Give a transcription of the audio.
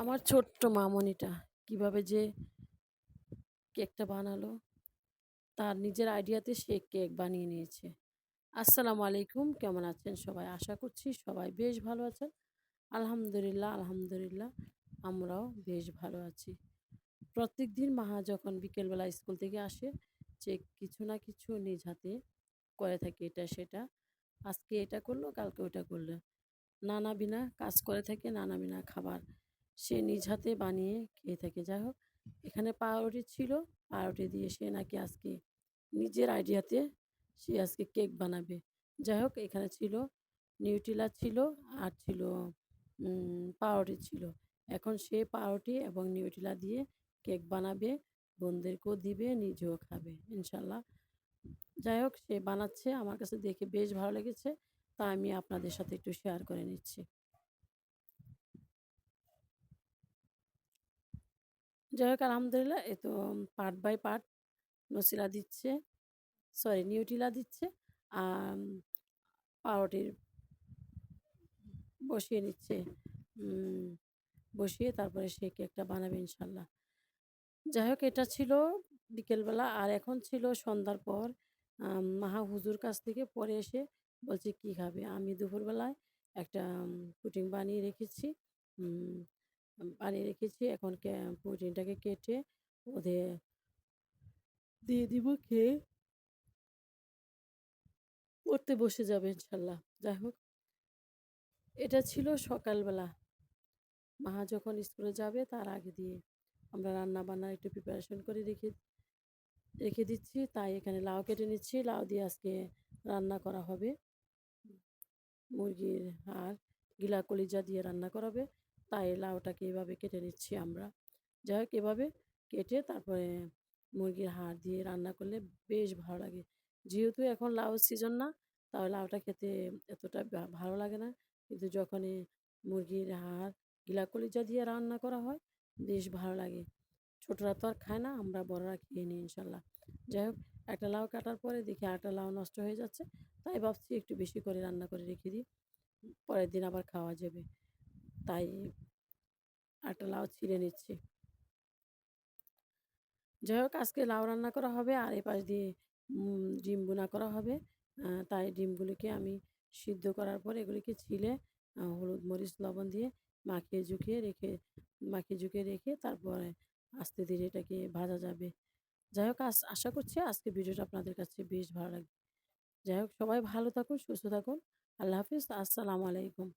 আমার ছোট্ট মামনিটা কীভাবে যে কেকটা বানালো, তার নিজের আইডিয়াতে সে কেক বানিয়ে নিয়েছে। আসসালামু আলাইকুম, কেমন আছেন সবাই? আশা করছি সবাই বেশ ভালো আছেন। আলহামদুলিল্লাহ আলহামদুলিল্লাহ, আমরাও বেশ ভালো আছি। প্রত্যেক দিন মাহা যখন বিকেলবেলা স্কুল থেকে আসে, যে কিছু না কিছু নিজ হাতে করে থাকে এটা সেটা। আজকে এটা করল, কালকে ওটা করল। নানা বিনা কাজ করে থাকে, নানা বিনা খাবার। সে নিজ হাতে বানিয়ে খেয়ে থাকে। যাই হোক, এখানে পাউরুটি ছিল। পাউরুটি দিয়ে সে নাকি আজকে নিজের আইডিয়াতে সে আজকে কেক বানাবে। যাই হোক, এখানে ছিল নিউট্রিলা ছিল আর ছিল পাউরুটি ছিল। এখন সে পাউরুটি এবং নিউট্রিলা দিয়ে কেক বানাবে বোনদেরকেও দিবে, নিজেও খাবে ইনশাল্লাহ যাই হোক, সে বানাচ্ছে। আমার কাছে দেখে বেশ ভালো লেগেছে। তা আমি আপনাদের সাথে একটু শেয়ার করে নিচ্ছি। যাই হোক, আলহামদুলিল্লাহ এ তো পার্ট বাই পার্ট নসিলা দিচ্ছে সরি নিউটিলা দিচ্ছে আর পাউরুটির বসিয়ে নিচ্ছে বসিয়ে তারপরে সে কেকটা বানাবে ইনশাল্লাহ। যাই হোক, এটা ছিল বিকেলবেলা, আর এখন ছিল সন্ধ্যার পর মাহা হুজুর কাছ থেকে পরে এসে বলছে, কি খাবে? আমি দুপুরবেলায় একটা পুটিং বানিয়ে রেখেছি বানিয়ে রেখেছি। এখন পুটিংটাকে কেটে ওদের দিয়ে দিব, খেয়ে পড়তে বসে যাবে ইনশাল্লাহ। যাই হোক, এটা ছিল সকালবেলা। মা যখন স্কুলে যাবে তার আগে দিয়ে আমরা রান্না বান্নার একটু প্রিপারেশন করে রেখে রেখে দিচ্ছি। তাই এখানে লাউ কেটে নিচ্ছি। লাউ দিয়ে আজকে রান্না করা হবে। মুরগির আর গিলা কলিজা দিয়ে রান্না করাবে তাই লাউটাকে এভাবে কেটে নিচ্ছি আমরা। যাই হোক এভাবে কেটে তারপরে মুরগির হাড় দিয়ে রান্না করলে বেশ ভালো লাগে। যেহেতু এখন লাউ সিজন না তাই লাউটা খেতে এতটা ভালো লাগে না। কিন্তু যখনই মুরগির হাড় গিলা কলিজা দিয়ে রান্না করা হয়, বেশ ভালো লাগে। ছোটরা তো আর খায় না, আমরা বড়রা খেয়ে নিই ইনশাল্লাহ। যাই হোক একটা লাউ কাটার পরে দেখি আরেকটা লাউ নষ্ট হয়ে যাচ্ছে, তাই ভাবছি একটু বেশি করে রান্না করে রেখে দিই। পরের দিন আবার খাওয়া যাবে। তাই একটা লাউ ছিঁড়ে নিচ্ছি। যাই হোক আজকে লাউ রান্না করা হবে আর এ পাশ দিয়ে ডিম বোনা করা হবে। তাই ডিমগুলিকে আমি সিদ্ধ করার পর এগুলিকে ছিলে হলুদ মরিচ, লবণ দিয়ে মাখিয়ে ঝুঁকিয়ে রেখে, মাখিয়ে ঝুঁকিয়ে রেখে তারপরে আস্তে ধীরে এটাকে ভাজা যাবে। যাই হোক আশা করছি আজকে ভিডিওটা আপনাদের কাছে বেশ ভালো লাগবে। যাই হোক সবাই ভালো থাকুন, সুস্থ থাকুন। আল্লাহ হাফিজ, আসসালামু আলাইকুম।